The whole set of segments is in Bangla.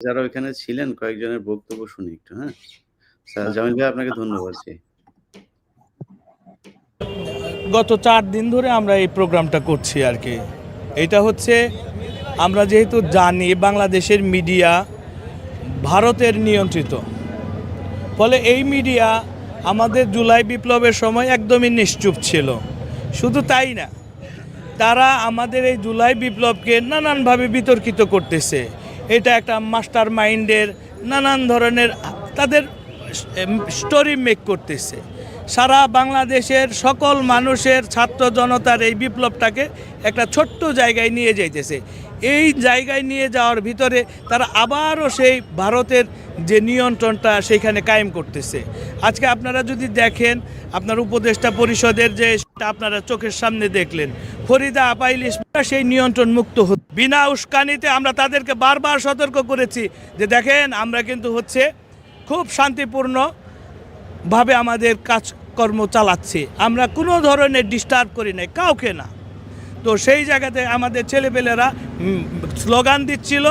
যারা ওইখানে ছিলেন কয়েকজনের বক্তব্য শুনি একটু হ্যাঁ? স্যার জামিল ভাই আপনাকে ধন্যবাদ গত চার দিন ধরে আমরা এই প্রোগ্রামটা করছি আর কি। এটা হচ্ছে আমরা যেহেতু জানি বাংলাদেশের মিডিয়া ভারতের নিয়ন্ত্রিত। ফলে এই মিডিয়া আমাদের জুলাই বিপ্লবের সময় একদমই নিশ্চুপ ছিল। শুধু তাই না তারা আমাদের এই জুলাই বিপ্লবকে নানানভাবে বিতর্কিত করতেছে। এটা একটা মাস্টার মাইন্ডের নানান ধরনের তাদের স্টোরি মেক করতেছে। সারা বাংলাদেশের সকল মানুষের ছাত্র জনতার এই বিপ্লবটাকে একটা ছোট্ট জায়গায় নিয়ে যাইতেছে। এই জায়গায় নিয়ে যাওয়ার ভিতরে তারা আবারও সেই ভারতের যে নিয়ন্ত্রণটা সেইখানে কায়েম করতেছে। আজকে আপনারা যদি দেখেন, আপনার উপদেষ্টা পরিষদের যে আপনারা চোখের সামনে দেখলেন। ফরিদা আপাইল ইসমাইল সেই নিয়ন্ত্রণ মুক্ত হচ্ছে বিনা উস্কানিতে আমরা তাদেরকে বারবার সতর্ক করেছি যে দেখেন, আমরা কিন্তু হচ্ছে খুব শান্তিপূর্ণ ভাবে আমাদের কাজকর্ম চালাচ্ছি। আমরা কোনো ধরনের ডিস্টার্ব করি নাই, কাউকে না। তো সেই জায়গাতে আমাদের ছেলেপেলেরা স্লোগান দিচ্ছিল,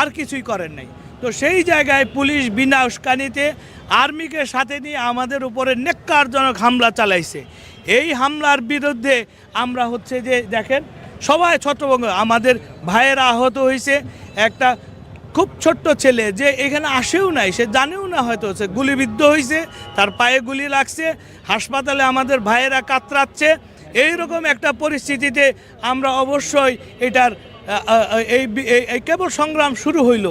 আর কিছুই করেন নাই। তো সেই জায়গায় পুলিশ বিনা উস্কানিতে আর্মিকে সাথে নিয়ে আমাদের উপরে নেককারজনক হামলা চালাইছে। এই হামলার বিরুদ্ধে আমরা হচ্ছে যে দেখেন, সবাই ছত্রভঙ্গ। আমাদের ভাইয়েরা আহত হয়েছে। একটা খুব ছোট্ট ছেলে যে এখানে আসেও নাই, সে জানেও না হয়তো সে গুলিবিদ্ধ হয়েছে, তার পায়ে গুলি লাগছে, হাসপাতালে আমাদের ভাইয়েরা কাতরাচ্ছে। এইরকম একটা পরিস্থিতিতে আমরা অবশ্যই এটার এই কেবল সংগ্রাম শুরু হইল।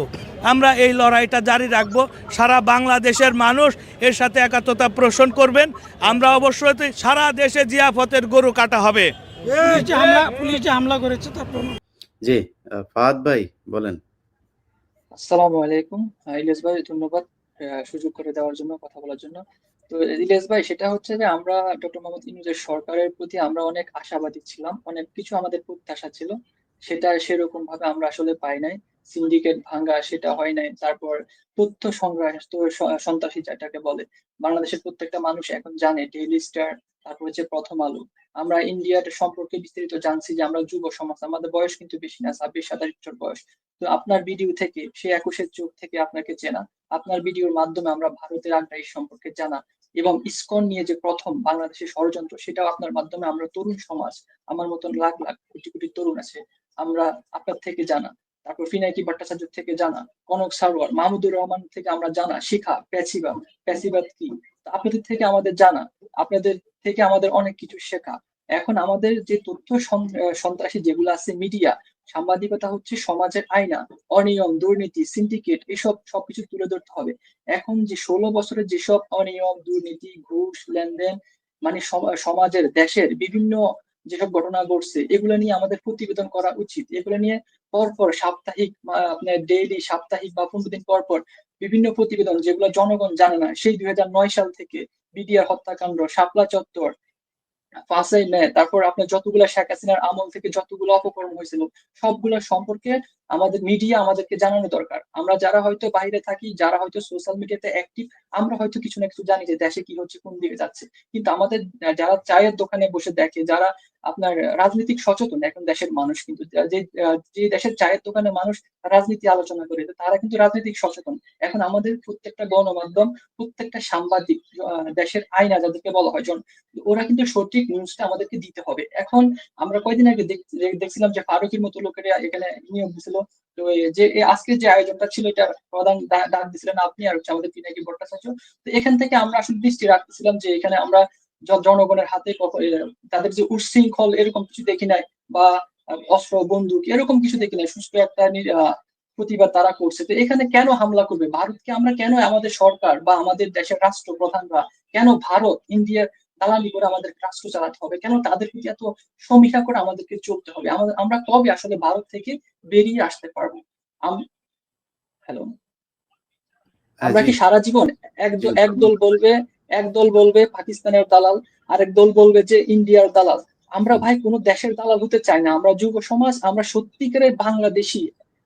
আমরা এই লড়াইটা জারি রাখব। সারা বাংলাদেশের মানুষ এর সাথে একাত্মতা পোষণ করবেন। আমরা অবশ্যই সারা দেশে জিয়াফতের গরু কাটা হবে। পুলিশ যে হামলা পুলিশ যে হামলা করেছে জি ফাহাদ ভাই বলেন। আসসালামু আলাইকুম। ইলিয়াস ভাই ধন্যবাদ সুযোগ করে দেওয়ার জন্য কথা বলার জন্য। তো ইলিয়াস ভাই সেটা হচ্ছে যে আমরা ডক্টর মোহাম্মদ ইউনূসের সরকারের প্রতি আমরা অনেক আশাবাদী ছিলাম। অনেক কিছু আমাদের প্রত্যাশা ছিল। সেটা সেরকম ভাবে আমরা আসলে পাই নাই। সিন্ডিকেট ভাঙ্গা সেটা হয় নাই। তারপর তথ্য সংগ্রহ সন্ত্রাসী যেটাকে বলে, বাংলাদেশের প্রত্যেকটা মানুষ এখন জানে ডেইলি স্টার তারপর হচ্ছে প্রথম আলো। আমরা ইন্ডিয়ার সম্পর্কে বিস্তারিত জানছি যে আমরা যুব সমাজ, আমাদের বয়স কিন্তু বেশি না, ছাব্বিশ, সাতাশ বছর বয়স। তো আপনার ভিডিও থেকে, সে একুশের চোখ থেকে আপনাকে চেনা। আপনার ভিডিওর মাধ্যমে আমরা ভারতের আগ্রাহী সম্পর্কে জানা। এবং ইসকন নিয়ে যে প্রথম বাংলাদেশের ষড়যন্ত্র, সেটাও আপনার মাধ্যমে আমরা তরুণ সমাজ, আমার মতন লাখ লাখ, কোটি কোটি তরুণ আছে, আমরা আপনার থেকে জানা। তারপর ফিনাকি ভট্টাচার্য থেকে জানা, কনক সারোয়ার, মাহমুদুর রহমান থেকে আমরা জানা, শিখা প্যাসিবাদ প্যাসিবাদ কি? আপনাদের থেকে আমাদের জানা, আপনাদের থেকে আমাদের অনেক কিছু শেখা। এখন আমাদের যে তথ্য সন্ত্রাসী যেগুলো আছে মিডিয়া, সাংবাদিকতা হচ্ছে সমাজের আয়না, অনিয়ম, দুর্নীতি, সিন্ডিকেট, এসব সবকিছু তুলে ধরতে হবে। এখন যে ষোলো বছরের যেসব অনিয়ম, দুর্নীতি, ঘুষ, লেনদেন মানে সম- সমাজের, দেশের বিভিন্ন যেসব ঘটনা ঘটছে, এগুলো নিয়ে আমাদের প্রতিবেদন করা উচিত। এগুলো নিয়ে পরপর সাপ্তাহিক আপনার ডেইলি সাপ্তাহিক বা পনেরো দিন পরপর পর বিভিন্ন প্রতিবেদন যেগুলো জনগণ জানে না, সেই দুই হাজার নয় সাল থেকে বিডিআর হত্যাকাণ্ড, শাপলা চত্বর ফাঁসাই নেয় তারপর আপনার যতগুলো শেখ হাসিনার আমল থেকে যতগুলো অপকর্ম হয়েছিল, সবগুলো সম্পর্কে আমাদের মিডিয়া আমাদেরকে জানানো দরকার। আমরা যারা হয়তো বাইরে থাকি, যারা হয়তো সোশ্যাল মিডিয়াতে অ্যাক্টিভ আমরা হয়তো কিছু না কিছু জানি যে দেশে কি হচ্ছে, কোন দিকে যাচ্ছে। কিন্তু আমাদের যারা চায়ের দোকানে বসে দেখে, যারা আপনার রাজনৈতিক সচেতন, এখন দেশের মানুষ কিন্তু, যে যে দেশের চায়ের দোকানে মানুষ রাজনীতি আলোচনা করে, তারা কিন্তু রাজনৈতিক সচেতন। এখন আমাদের প্রত্যেকটা গণমাধ্যম, প্রত্যেকটা সাংবাদিক দেশের আইনা যাদেরকে বলা হয় ওরা কিন্তু সঠিক নিউজটা আমাদেরকে দিতে হবে। এখন আমরা কয়দিন আগে দেখ- দেখ- দেখছিলাম যে ফারুকের মতো লোকেরা এখানে নিয়োগ দিছিল তো যে আজকে যে আয়োজনটা ছিল, এটা প্রধান ডাক দিছিলেন আপনি আর হচ্ছে আমাদের পিনাকি ভট্টাচার্য। তো এখান থেকে আমরা আসলে দৃষ্টি রাখতেছিলাম যে এখানে আমরা জনগণের হাতে তাদের যে উচ্ছৃঙ্খল এরকম কিছু দেখি নাই বা অস্ত্র, বন্দুক এরকম কিছু দেখি নাই সুস্থ একটা প্রতিবাদ তারা করছে। তো এখানে কেন হামলা করবে? ভারতকে আমরা কেন আমাদের সরকার বা আমাদের দেশের রাষ্ট্রপ্রধানরা কেন ভারত, ইন্ডিয়ার দালালি করে আমাদের রাষ্ট্র চালাতে হবে। কেন? তাদের প্রতি এত সমীক্ষা করে আমাদেরকে চলতে হবে। আমাদের আমরা কবে আসলে ভারত থেকে বেরিয়ে আসতে পারব? হ্যালো আমরা কি সারা জীবন একদল একদল বলবে একদল বলবে পাকিস্তানের দালাল আরেক দল বলবে যে ইন্ডিয়ার দালাল। আমরা ভাই কোনো দেশের দালাল হতে চাই না। আমরা যুব সমাজ আমরা সত্যিকারের বাংলাদেশি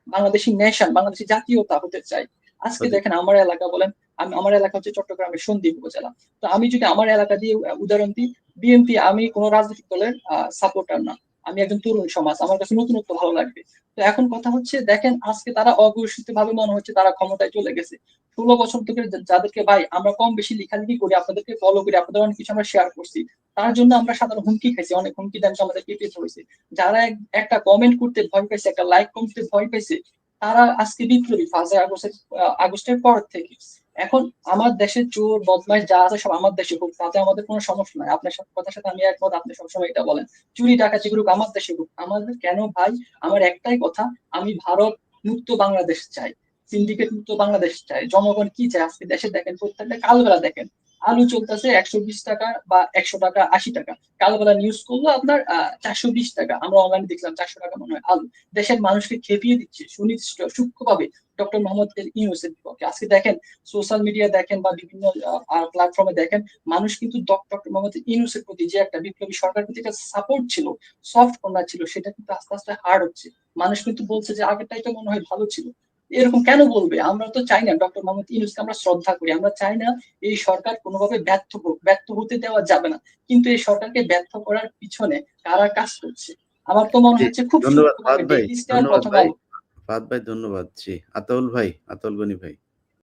বাংলাদেশি নেশন বাংলাদেশি জাতীয়তা হতে চাই। আজকে দেখেন আমার এলাকা বলেন আমি, আমার এলাকা হচ্ছে চট্টগ্রামের সন্দ্বীপ উপজেলা। তো আমি যদি আমার এলাকা দিয়ে উদাহরণ দিই, বিএনপি আমি কোনো রাজনৈতিক দলের সাপোর্টার না। আমি একজন তরুণ সমাজ, আমার কাছে নতুনত্ব ভালো লাগবে। তো এখন কথা হচ্ছে, দেখেন আজকে তারা অঘোষিত ভাবে মনে হচ্ছে তারা ক্ষমতায় চলে গেছে। ষোলো বছর যা- যাদেরকে ভাই আমরা কম বেশি লেখালেখি করি, আপনাদেরকে ফলো করি, আপনাদের অনেক কিছু আমরা শেয়ার করছি, তার জন্য আমরা সাধারণ হুমকি খাইছি, অনেক হুমকি দামকে আমাদেরকে পেতে হয়েছে যারা একটা কমেন্ট করতে ভয় পাইছে, একটা লাইক করতে ভয় পাইছে, তারা আজকে বিপ্লবী, পাঁচই আগস্টের আগস্টের পর থেকে। এখন আমার দেশে চোর বদমাস যা আছে সব আমার দেশে হোক, তাতে আমাদের কোনো সমস্যা নাই। আপনার সাথে কথার সাথে আমি একমত, আপনি সবসময় এটা বলেন। চুরি টাকা করুক, আমার দেশে হোক। আমাদের কেন ভাই? আমার একটাই কথা, আমি ভারত মুক্ত বাংলাদেশ চাই। সিন্ডিকেট মুক্ত বাংলাদেশ চাই। জনগণ কি চায়? আজকে দেশে দেখেন, প্রত্যেকটা কালবেলা দেখেন। আলু চলতেছে একশো বিশ টাকা বা একশো টাকা, আশি টাকা। কালবেলা নিউজ করল আপনার চারশো বিশ টাকা। আমরা অনলাইনে দেখলাম চারশো টাকা মনে হয় আলু। দেশের মানুষকে খেপিয়ে দিচ্ছে, সুনির্দিষ্ট, সূক্ষ্মভাবে। ডক্টর মোহাম্মদ ইউনুসের বিপক্ষে। আজকে দেখেন সোশ্যাল মিডিয়া দেখেন বা বিভিন্ন প্ল্যাটফর্মে দেখেন, মানুষ কিন্তু ডক্টর মোহাম্মদ ইউনুসের প্রতি যে একটা বিপ্লবী সরকারের প্রতি একটা সাপোর্ট ছিল সফট কর্নার ছিল, সেটা কিন্তু আস্তে আস্তে হার্ড হচ্ছে। মানুষ কিন্তু বলছে যে আগেরটাই তো মনে হয় ভালো ছিল। এরকম কেন বলবে? আমরা তো চাই না ডক্টর মোহাম্মদ ইউনুসকে আমরা শ্রদ্ধা করি। আমরা চাই না এই সরকার কোনোভাবে ব্যর্থ হোক ব্যর্থ হতে দেওয়া যাবে না। কিন্তু এই সরকারকে ব্যর্থ করার পিছনে কারা কাজ করছে? আমার তো মনে হচ্ছে খুব ধন্যবাদ ভাই ধন্যবাদ ভাই। ভাই ধন্যবাদ। জি আতাউল ভাই আতাউল গনি ভাই।